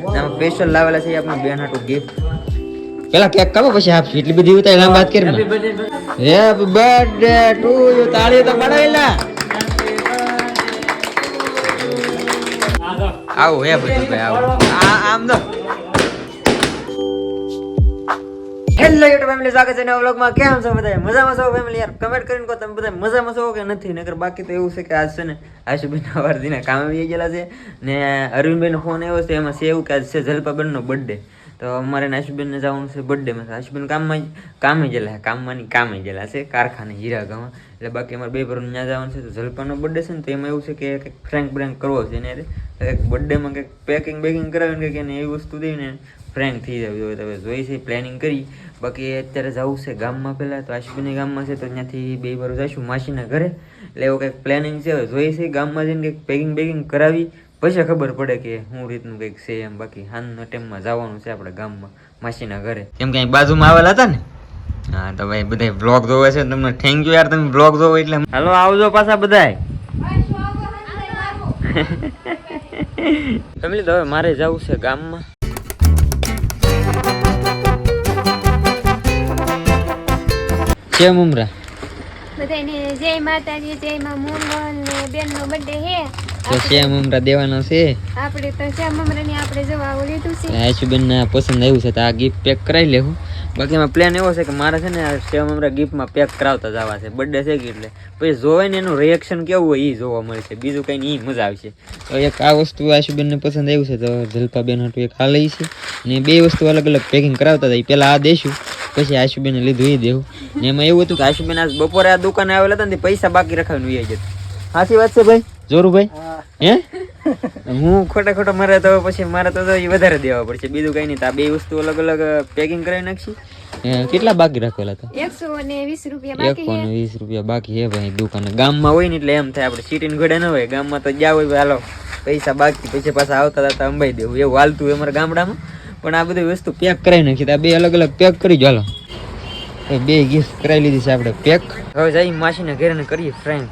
આમાં સ્પેશિયલ લાવેલા છે આપણા બેન હાટુ ગિફ્ટ પેલા કેક કાપો પછી આપ એટલી બધી ઉતારી લાંબ વાત કરી હેપી બર્થડે ટુ યુ તાળી તો પડાવેલા આવો હે બધું ભાઈ આવો. આ આમ દો હેલો યુટ્યુબ ફેમિલી સ્વાગત છે નવા વ્લોગમાં કેમ છો બધા? મજામાં છો ફેમિલી યાર કમેન્ટ કરીને કહો તમે બધા, મજામાં છો કે નથી? નકર બાકી તો એવું છે કે આજ છે ને આશુબેન અવારદીના કામ આવી ગયેલા છે. ને અરવિંદભાઈનો ફોન આવ્યો છે, એમાં છે એવું કે આજ છે જલપાબેનનો બર્થડે તો અમારે આશુબેનને જવાનું છે બર્થડેમાં આશુબેન કામમાં જ- કામે ગયેલા છે. કામમાંની કામે ગયેલા છે. કારખાને હીરાગામાં એટલે બાકી અમારે બે ભરણ ત્યાં જવાનું છે. તો જલપાનો બર્થડે છે ને, તો એમાં એવું છે કે કંઈક ફ્રેન્ક બ્રેન્ક કરવો છે એને. કંઈક બર્થડેમાં કંઈક પેકિંગ બેકિંગ કરાવીને કંઈક એને એવી વસ્તુ દઈને ફ્રેન્ક થઈ જવી હોય તમે જોઈ છે પ્લાનિંગ કરી. બાકી અત્યારે જવું છે ગામમાં પહેલાં. તો આશુબેની ગામમાં છે, તો ત્યાંથી બે વાર જઈશું માસીના ઘરે. એટલે એવું કંઈક પ્લાનિંગ છે. હવે જોઈ છે ગામમાં જઈને કંઈક પેકિંગ બેકિંગ કરાવી. પછી ખબર પડે કે હું રીતનું કંઈક છે એમ. બાકી હાલના ટાઈમમાં જવાનું છે આપણે ગામમાં માસીના ઘરે. કેમ કે બાજુમાં આવેલા હતા ને? હા તો ભાઈ બધા બ્લોગ જોવે છે. તમને થેન્ક યુ યાર તમે બ્લોગ જોવો એટલે હાલો આવજો પાછા બધા ફેમિલી તો હવે મારે જવું છે ગામમાં. છે મુમરા બધાને જય માતાજી જય માં મોહન બેન નો બર્થડે હે તો છે અમરા દેવાનો છે. આપણે તો શ્યામ મમરાની આપણે જવા લીધું છે. આશુબેન ને પસંદ આવ્યું છે તો આ ગિફ્ટ પેક કરાવી લેવું. બાકી એમાં પ્લાન એવો છે કે મારે છે ને આ અમરા ગિફ્ટમાં પેક કરાવતા જવા છે. બર્થડે છે કે એટલે. પછી જોવે ને એનું રિએક્શન કેવું હોય એ જોવા મળશે બીજું કંઈ નહીં મજા આવશે. તો એક આ વસ્તુ આશુબેનને પસંદ આવ્યું છે તો જલપાબેન હાટું એક છે. ને બે વસ્તુ અલગ અલગ પેકિંગ કરાવતા હતા. એ પહેલાં આ દેશું પછી આશુબેને લીધું એ દેવું. ને એમાં એવું હતું કે આશુબેન આજ બપોરે આ દુકાને આવેલા હતા ને પૈસા બાકી રખાવીને ઉઈ જતું સાચી વાત છે ભાઈ? જોરુભાઈ? હે? હું ખોટા ખોટા મારે તો પછી મારે તો એ વધારે દેવા પડશે. બીજું કઈ નહીં તો આ બે વસ્તુ અલગ અલગ પેકિંગ કરાવી નાખશી? કેટલા બાકી રાખેલા હતા? એકસો ને વીસ રૂપિયા બાકી હે વીસ રૂપિયા બાકી હે ભાઈ દુકાને. ગામમાં હોય ને એટલે એમ થાય આપણે સિટીને ઘડે ન હોય ગામમાં તો જ્યાં હોય હાલો પૈસા બાકી પછી પાછા આવતા હતા અંબાઈ દેવું. એવું હાલતું હોય અમારા ગામડામાં. પણ આ બધી વસ્તુ પેક કરાવી નાખી આ બે અલગ અલગ પેક કરી ચાલો બે ગિફ્ટ કરાવી લીધી છે આપણે પેક હવે જઈ માસીને ઘરે ને કરીએ ફ્રેન્ડ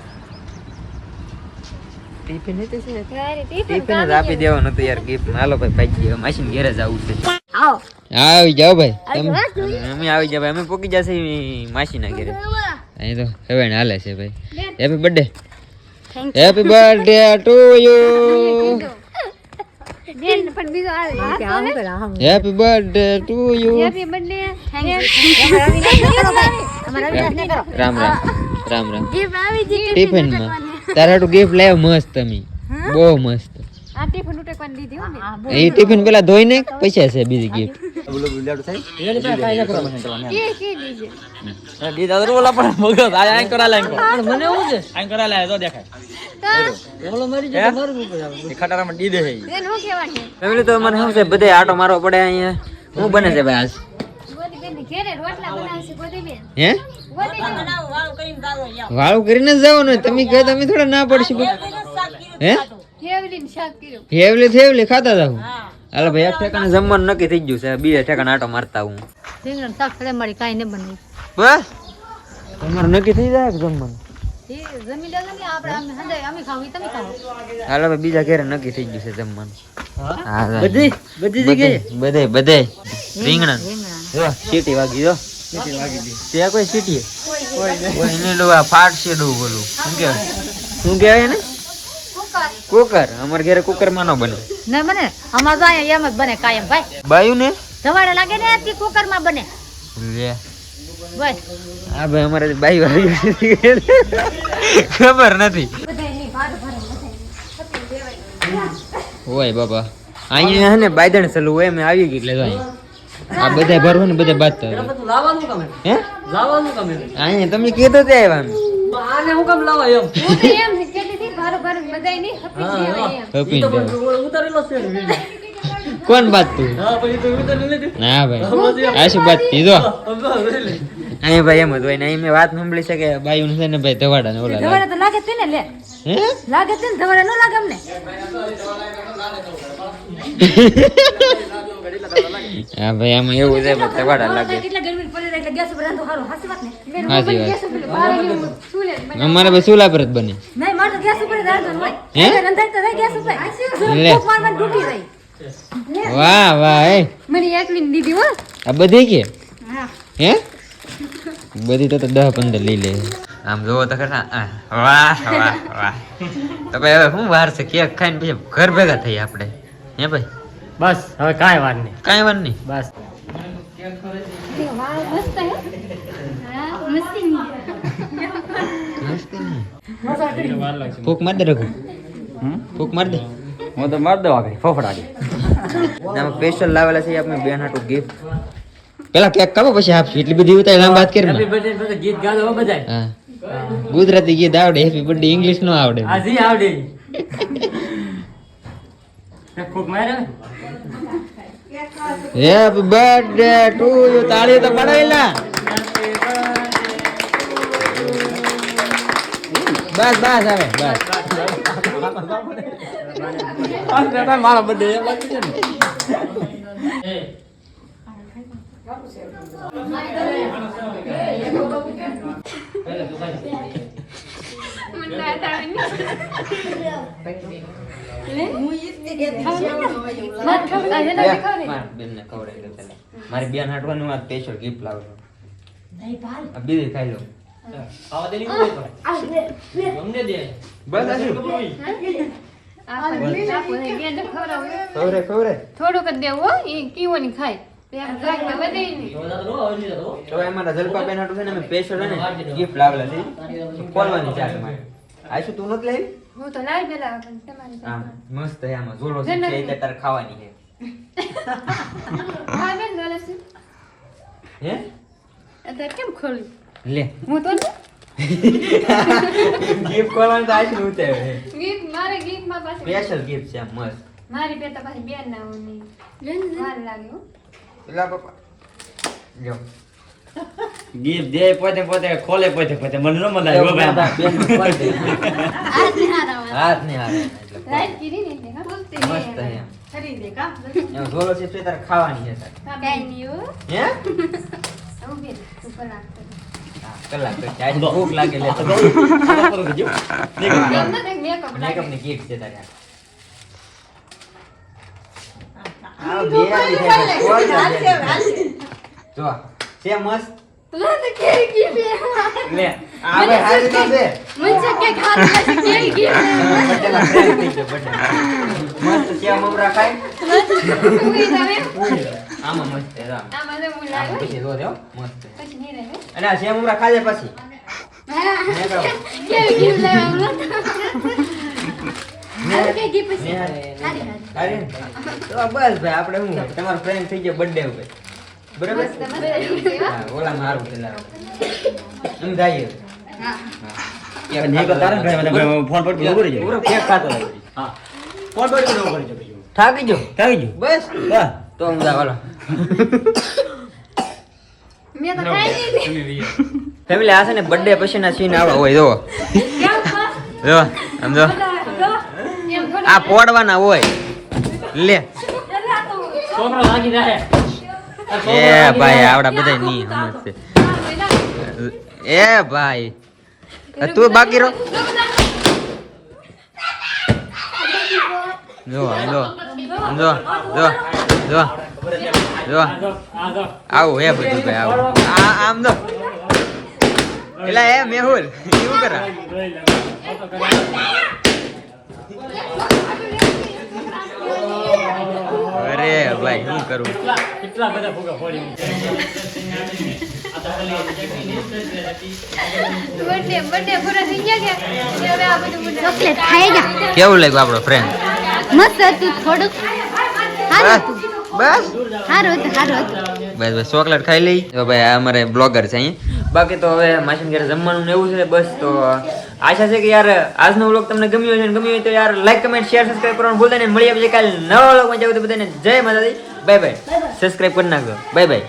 ટિફિન હતી છે ટિફિન ટિફિન આપી દેવાનું હતું યાર ગિફ્ટ હાલો ભાઈ ભાઈ ગયા માસીને ગેરેજ આવું છે આવો આવી જાઓ ભાઈ અમે આવી જાવ અમે પોકી જશે માસીના ગેરેજ અહીં તો હવે હાલે છે ભાઈ happy birthday thank happy birthday to you બેન પણ બીજો happy birthday to you happy birthday Ram Ram Ram Ram ટિફિનમાં તારા તો ગિફ્ટ લાવ્યો મસ્ત તમે. બહુ મસ્ત. આ ટિફિન ઉટેકવાની દીધી હો ને. એ ટિફિન પેલા ધોઈ ને પછી છે બીજી ગિફ્ટ કે કે દીજે બેન હું. કહેવાની ફેમિલી તો મને શું છે બધે આટો મારવો પડે અહીંયા શું બને છે ભાઈ આજ ગોદી બેન ઘેરે રોટલા બનાવશે ગોદી બેન હે? ગોદી બેન વાળું કરીને જ જવાનું. તમે કહે તમે થોડા ના પડશે હે? ફેવલીન થેવલી થેવલી ખાતા જાવ હાલો ભાઈ એક ઠેકાણે જમવાનું નક્કી થઈ ગયું છે. બીજા ઠેકાણે આટો મારતા હું. રીંગણ શાક ફળે મારી કાંઈ ન બને બસ? તમારું નક્કી થઈ જાય કે જમવાનું? હાલો ભાઈ બીજા ઘરે નક્કી થઈ ગયું છે જમવાનું. બધી? બધી જગ્યાએ? બધે બધે રીંગણા સીટી વાગી જો સીટી વાગી દી ત્યાં કોઈ સીટી કોઈ નહીં. લો આ ફાટ છે બોલું. શું કે? શું કહેવાય ને કુકર. અમારે ઘરે કુકરમાં ન બને. ના બને. અમાર તો અહીંયા એમ જ બને કાયમ ભાઈ. બાયું ને? ધવાડે લાગે ને કે કુકરમાં બને. લે. બસ હા ભાઈ અમારે બાયું આવી ખબર નથી. હોય બાબા અહીંયા હે ને બાયદણ સલું હોય મેં આવી ગઈ એટલે અહીંયા. આ બધા ભરવા ને બધા બાદ હે? અહીંયા તમે કીધું તે આવ્યા અમે. હું તો એમ ભારો ભારો બધાય નહીં હપી દેવાય એમ. હપીને કોણ બાત તું ના ભાઈ. આશુ બાત કીધો અહીં ભાઈ એમ અહીં મેં વાત સાંભળી શકે બાયું છે ને ભાઈ ધવાડા ને ઓલા ધવાડે તો લાગે છે ને લે. હે? લાગે છે ને ધવાડે ન લાગે અમને. હા ભાઈ આમાં એવું છે ભાઈ ધવાડા લાગે. અમારે ભાઈ ચૂલા પર જ બને. વાહ વાહ એ મને એકલી દીધી હો. આ બધી કે? હે. બધી તો તો દસ પંદર લઈ લે. આમ જોવો તો ખરા. વાહ વાહ વાહ. તો ભાઈ હવે શું વાર છે? કેક ખાઈને પછી ઘર ભેગા થઈ આપણે. હે ભાઈ? બસ હવે કાંઈ વાત નહીં. કાંઈ વાર નહીં. બસ. ફૂક માર દે રઘુ. ફૂક માર દે. હું તો માર દઉં આગળ ફફડાડી આમાં સ્પેશિયલ લાવેલા છે આપણે બેન હાટુ ગિફ્ટ પેલા કેક કાપો પછી આપ એટલી બધી ઉતારી લાંબ વાત કરી ગીત બધાય. હા. ગુજરાતી ગીત આવડે હેપી બર્થડે ઇંગ્લિશ નો આવડે. આ આવડે. હેપી બર્થડે ટુ યુ તાળી તો પડાવેલા બસ બસ હવે બસ. મારો બર્થડે મને માર બેન હાટવાનું આ સ્પેશિયલ ગિફ્ટ લાવેલો આ બીજી ખાઈ લો. થોડુંક જ દેવું હો કીવો ની ખાય. તો દાદા નો આવી જતો એમાં જલપા બેન હાટુ છે ને સ્પેશિયલ ગિફ્ટ લાવેલા છે. ખોલવાની છે આ શું તું નથી લઈ હું તો લાવી પેલા પણ તમારી પાસે. મસ્ત આમાં. ઝોલો છે એ તે તારે ખાવાની છે. હા બેન ગલે છે. હે? અત્યારે કેમ ખોલ્યું? લે. હું તો ગિફ્ટ ખોલવાનું તો ઉતારે છે ગીત મારે ગીતમાં પાસે સ્પેશિયલ ગિફ્ટ છે મસ્ત. મારી પેટા પાસે બેન ના હોય નહીં લાગે હો. પેલા પપ્પા. જો. ગીત દે પોતે પોતે ખોલે પોતે પોતે. મને ન મનાય હો ભાઈ. બેન ખોલ દે. હાથ નહીં હારે એટલે ખોલ. લાઈટ કીધી ને એટલે હા બોલતી મસ્ત છે એમ. એમ ઝોલો છે તે તારે ખાવાની છે તારે. હા બેન નહીં હો હે? હું બેન ઉપર રાખતો હા, કલાક પછી આજ ભૂખ લાગે લે તો. એમ ના દેખ મેકઅપ મેકઅપ લાગે ની કીટ છે તારે આ. બે આવી છે, ખોલ દે બેન. જો. કેરી લે. ભાઈ તો છે કે ખાત કેરી મસ્ત મમરા ખાય? ઉઈ આમાં મસ્ત હું લાવ્યો. પછી દેવો મસ્ત પછી રહે અને આ છે મમરા ખાજે પછી? કેરી કે બસ ભાઈ આપણે શું તમારો ફ્રેન્ડ થઈ ગયો બર્થડે ઉપર. બરાબર? હા ઓલામાં હારું છે લાવો. એમ નહીં તો ભાઈ મને ફોન પર ઊભો રહી જાય કેક ખાતો હા. ફોન પર ઊભો રહી જાય થાકી ગયો? થઈ ગયું? બસ. બસ તો હું જા મેં તો ખાઈ લીધી. ફેમિલી આ છે ને બર્થડે પછીના સીન આવા હોય જો. કેમ જો આમ જો. એમ થોડું આ પોડવાના હોય. લે. છોકરો લાગી જાય એ ભાઈ આવડા બધા ની સમજ છે. એ ભાઈ તું બાકી રહો. જો જો જો જો જો જો. આવું હે બધું ભાઈ આવું. આ આમ જો. એલા એ મેહુલ એવું કરા? ભાઈ શું કરું? કેટલા બધા ફુગા ફોડી કેવું લાગ્યું આપણો ફ્રેન્ડ મસ્ત હતું થોડુંક. બસ બસ. ચોકલેટ ખાઈ લઈ. ભાઈ અમારે બ્લોગર છે અહીંયા બાકી તો હવે માસીન ઘરે જમવાનું ને એવું છે બસ તો આશા છે કે યાર આજનો વ્લોગ તમને ગમ્યો છે ગમ્યો હોય તો યાર લાઈક કમેન્ટ શેર સબસ્ક્રાઈબ કરવાનું ભૂલતા નહીં. મળી આપણે કાલે નવા વ્લોગમાં જાવ તો બધાને જય માતાજી. બાય બાય સબસ્ક્રાઇબ કરી નાખજો. Bye bye